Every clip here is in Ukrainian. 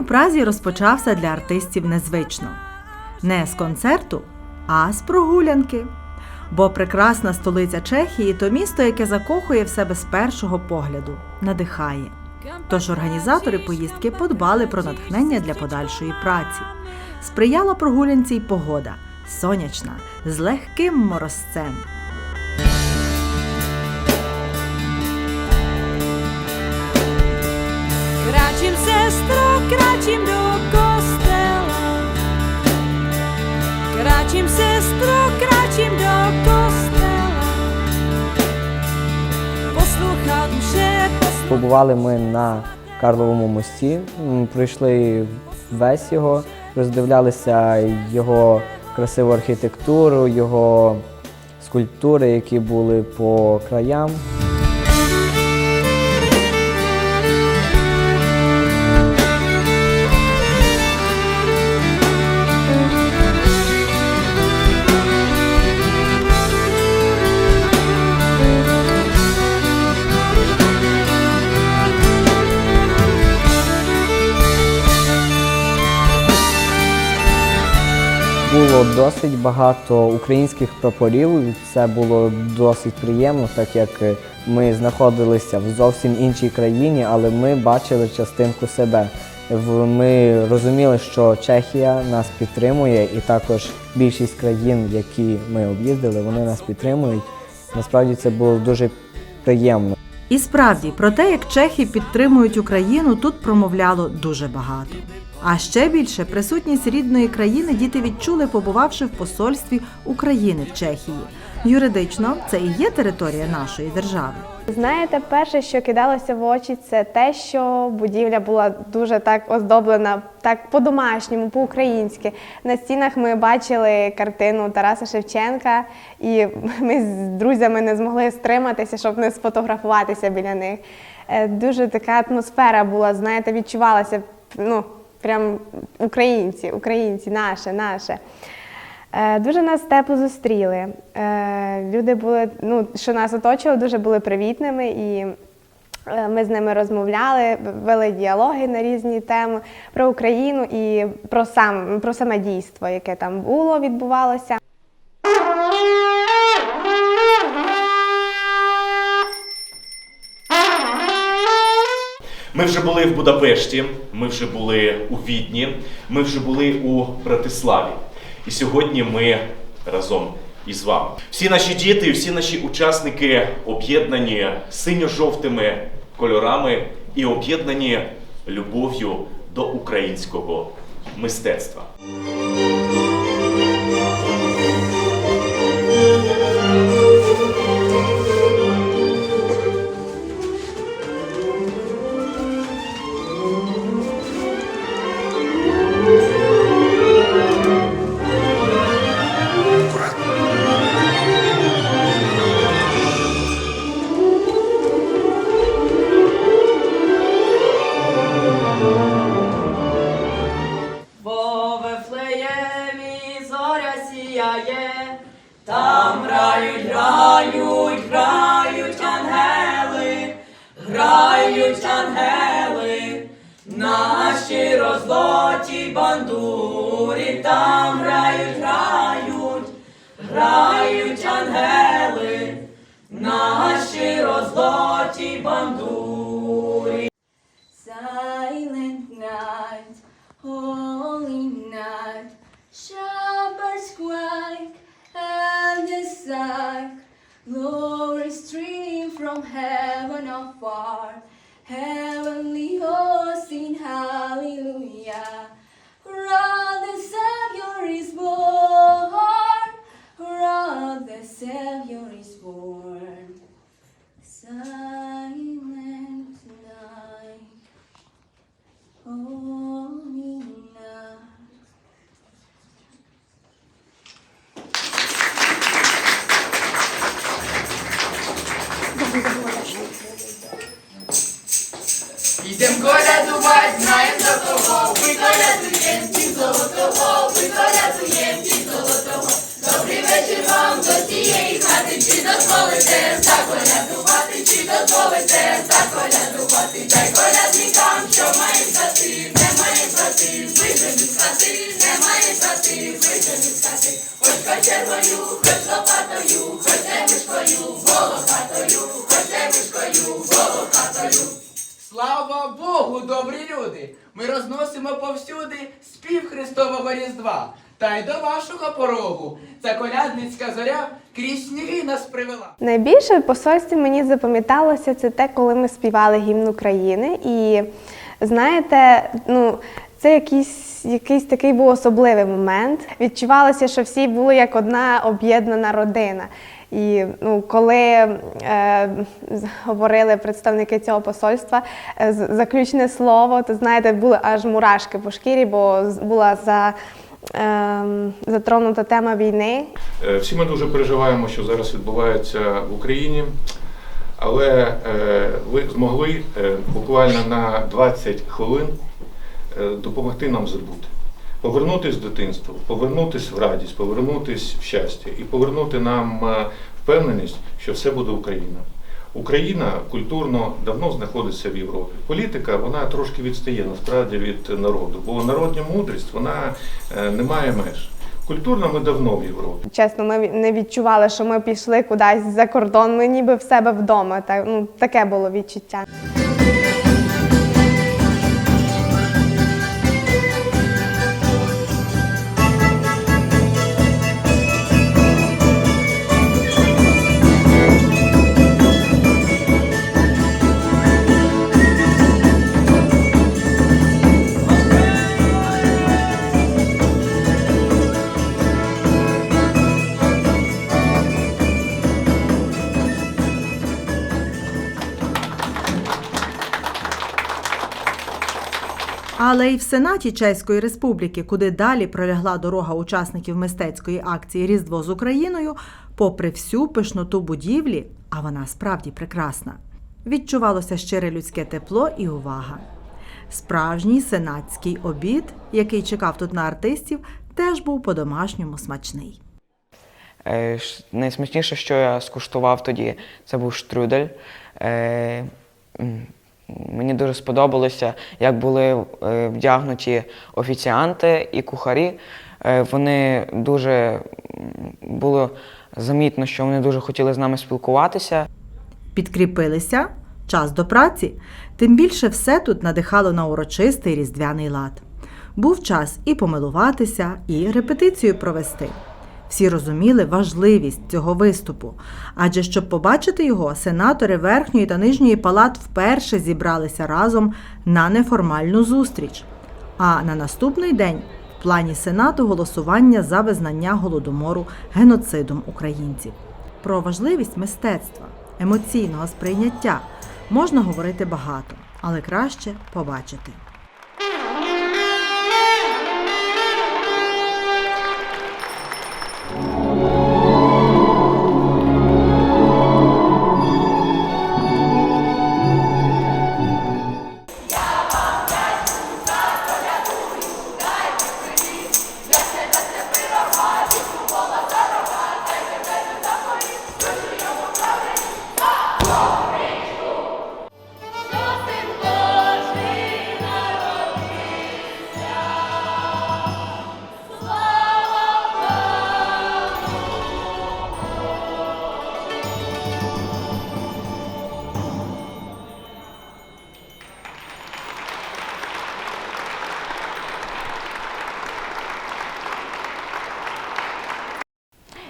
у Празі розпочався для артистів незвично. Не з концерту, а з прогулянки. Бо прекрасна столиця Чехії то місто, яке закохує в себе з першого погляду, надихає. Тож організатори поїздки подбали про натхнення для подальшої праці. Сприяла прогулянці й погода сонячна, з легким морозцем. Do kostela. Kráčím sestro, kráčím do kostela. Poslouchá duše, poslouchá Побували ми на Карловому мості, м, пройшли весь його, роздивлялися його красиву архітектуру, його скульптури, які були по краям. Було досить багато українських прапорів. Це було досить приємно, так як ми знаходилися в зовсім іншій країні, але ми бачили частинку себе. Ми розуміли, що Чехія нас підтримує, і також більшість країн, які ми об'їздили, вони нас підтримують. Насправді це було дуже приємно. І справді, про те, як чехи підтримують Україну, тут промовляло дуже багато. А ще більше присутність рідної країни діти відчули, побувавши в посольстві України в Чехії. Юридично це і є територія нашої держави. Знаєте, перше, що кидалося в очі, це те, що будівля була дуже так оздоблена, так по-домашньому, по-українськи. На стінах ми бачили картину Тараса Шевченка, і ми з друзями не змогли стриматися, щоб не сфотографуватися біля них. Е, Дуже така атмосфера була, знаєте, відчувалася, ну, прям українці, українці, наше, наше. Е, Дуже нас тепло зустріли. Е, Люди були, ну, що нас оточували, дуже були привітними і е, ми з ними розмовляли, вели діалоги на різні теми про Україну і про, сам, про саме дійство, яке там було, відбувалося. Ми вже були в Будапешті, ми вже були у Відні, ми вже були у Братиславі. І сьогодні ми разом із вами. Всі наші діти, всі наші учасники об'єднані синьо-жовтими кольорами і об'єднані любов'ю до українського мистецтва. Наші злоті бандурі, там грають, грають, грають ангели, наші розлоті бандурі. Savior is born. Silent night, holy night. Ідем колядувати, знаєм за кого, ми колядуєм ті золотого, ми колядуєм ті золотого. Добрий вечір вам до цієї хати, дозволите заколядувати, чи дозволите заколядувати, дай колядникам, що має стати, немає стати, вийдемо з хати, немає стати, вийдемо з хати, хоч кочергою, хоч лопатою, хоч немішкою, волохатою, хоч немішкою, волохатою. Слава Богу, добрі люди! Ми розносимо повсюди спів Христового Різдва. Та й до вашого порогу. Ця колядницька зоря крізь сніги нас привела. Найбільше в посольстві мені запам'яталося це те, коли ми співали гімн України. І знаєте, ну це якийсь, якийсь такий був особливий момент. Відчувалося, що всі були як одна об'єднана родина. І ну, коли е, говорили представники цього посольства е, заключне слово, то знаєте, були аж мурашки по шкірі, бо була за, затронута тема війни. Е, Всі ми дуже переживаємо, що зараз відбувається в Україні, але е, ви змогли е, буквально на 20 хвилин допомогти нам забути. Повернутись в дитинство, повернутись в радість, повернутись в щастя і повернути нам впевненість, що все буде Україна. Україна культурно давно знаходиться в Європі. Політика вона трошки відстає насправді від народу, бо народня мудрість вона е, не має меж. Культурно ми давно в Європі. Чесно, ми не відчували, що ми пішли кудись за кордон. Ми ніби в себе вдома. Так, ну, таке було відчуття. Але й в Сенаті Чеської Республіки, куди далі пролягла дорога учасників мистецької акції Різдво з Україною, попри всю пишноту будівлі, а вона справді прекрасна, відчувалося щире людське тепло і увага. Справжній сенатський обід, який чекав тут на артистів, теж був по-домашньому смачний. Е, Найсмачніше, що я скуштував тоді, це був штрудель. Мені дуже сподобалося, як були е, вдягнуті офіціанти і кухарі. Е, Вони дуже було замітно, що вони дуже хотіли з нами спілкуватися. Підкріпилися час до праці, тим більше все тут надихало на урочистий різдвяний лад. Був час і помилуватися, і репетицію провести. Всі розуміли важливість цього виступу, адже щоб побачити його, сенатори верхньої та нижньої палат вперше зібралися разом на неформальну зустріч. А на наступний день в плані Сенату голосування за визнання голодомору геноцидом українців. Про важливість мистецтва, емоційного сприйняття можна говорити багато, але краще побачити.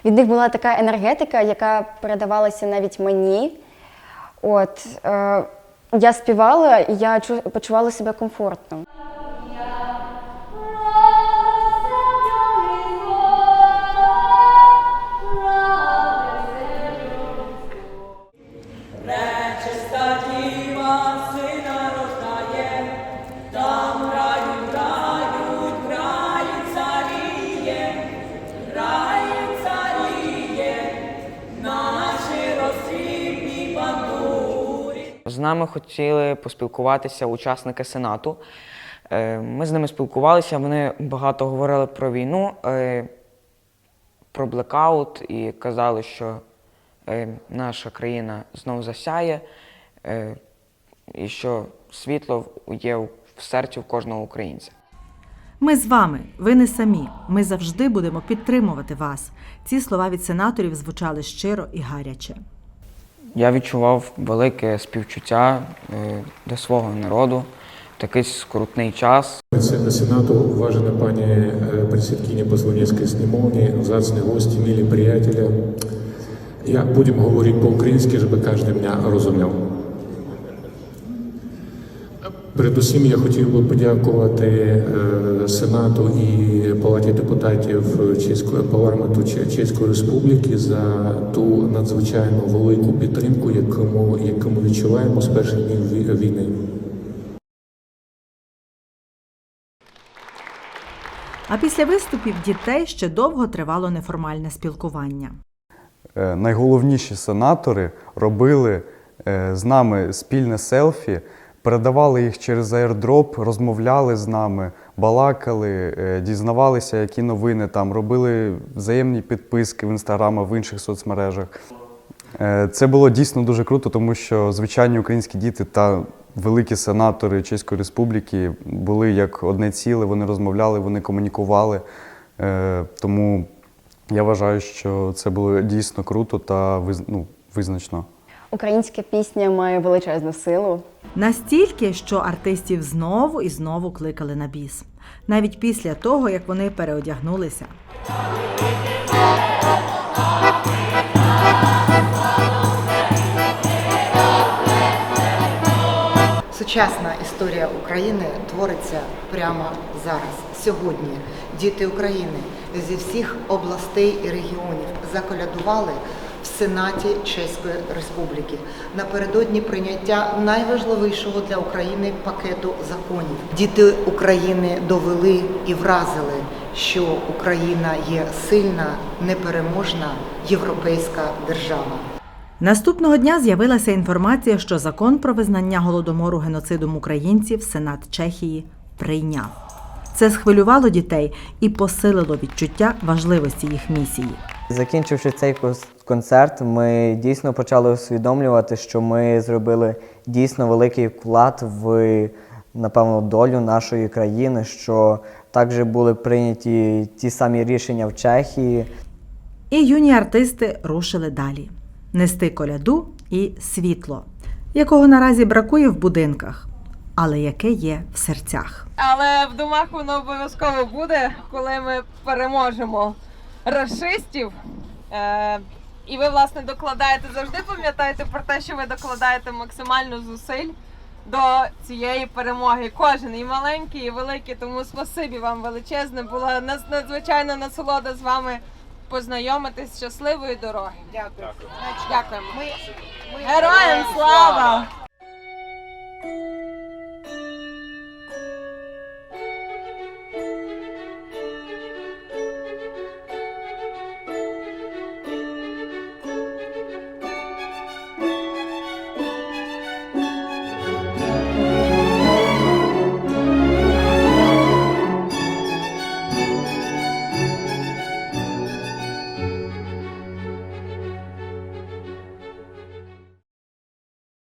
Від них була така енергетика, яка передавалася навіть мені. От, е, я співала, і я почувала себе комфортно. Хотіли поспілкуватися учасники Сенату. Е, Ми з ними спілкувалися, вони багато говорили про війну, е, про блекаут і казали, що е, наша країна знов засяє, і що світло є в серці в кожного українця. Ми з вами, ви не самі. Ми завжди будемо підтримувати вас. Ці слова від сенаторів звучали щиро і гаряче. Я відчував велике співчуття е, до свого народу такий скрутний час. Председатель Сенату, уважена пані е, председкиня Позвонецької снімовні, зацні гості, милі приятеля. Я будемо говорити по-українськи, щоб кожен мене розумів. Передусім я хотів би подякувати е, Сенату і Палаті депутатів Чеської парламенту Че- Чеської Республіки за ту надзвичайно велику підтримку, яку ми, яку ми відчуваємо з перших днів війни. А після виступів дітей ще довго тривало неформальне спілкування. Е, найголовніші сенатори робили е, з нами спільне селфі, передавали їх через аірдроп, розмовляли з нами, балакали, е, дізнавалися, які новини там, робили взаємні підписки в інстаграмах, в інших соцмережах. Е, Це було дійсно дуже круто, тому що звичайні українські діти та великі сенатори Чеської Республіки були як одне ціле, вони розмовляли, вони комунікували. Е, Тому я вважаю, що це було дійсно круто та ну, визначно. Українська пісня має величезну силу. Настільки, що артистів знову і знову кликали на біс, навіть після того, як вони переодягнулися. Сучасна історія України твориться прямо зараз, сьогодні. Діти України зі всіх областей і регіонів заколядували в Сенаті Чеської Республіки напередодні прийняття найважливішого для України пакету законів. Діти України довели і вразили, що Україна є сильна, непереможна європейська держава. Наступного дня з'явилася інформація, що закон про визнання голодомору геноцидом українців Сенат Чехії прийняв. Це схвилювало дітей і посилило відчуття важливості їх місії. Закінчивши цей концерт, ми дійсно почали усвідомлювати, що ми зробили дійсно великий вклад в напевно долю нашої країни, що також були прийняті ті самі рішення в Чехії. І юні артисти рушили далі нести коляду і світло, якого наразі бракує в будинках, але яке є в серцях. Але в домах воно обов'язково буде, коли ми переможемо расистів. Е, і ви, власне, докладаєте завжди пам'ятаєте про те, що ви докладаєте максимально зусиль до цієї перемоги. Кожен і маленький, і великий. Тому спасибі вам величезне. Була нас- надзвичайна насолода з вами познайомитись. Щасливої дороги. Дякую. Дякуємо. Героям слава!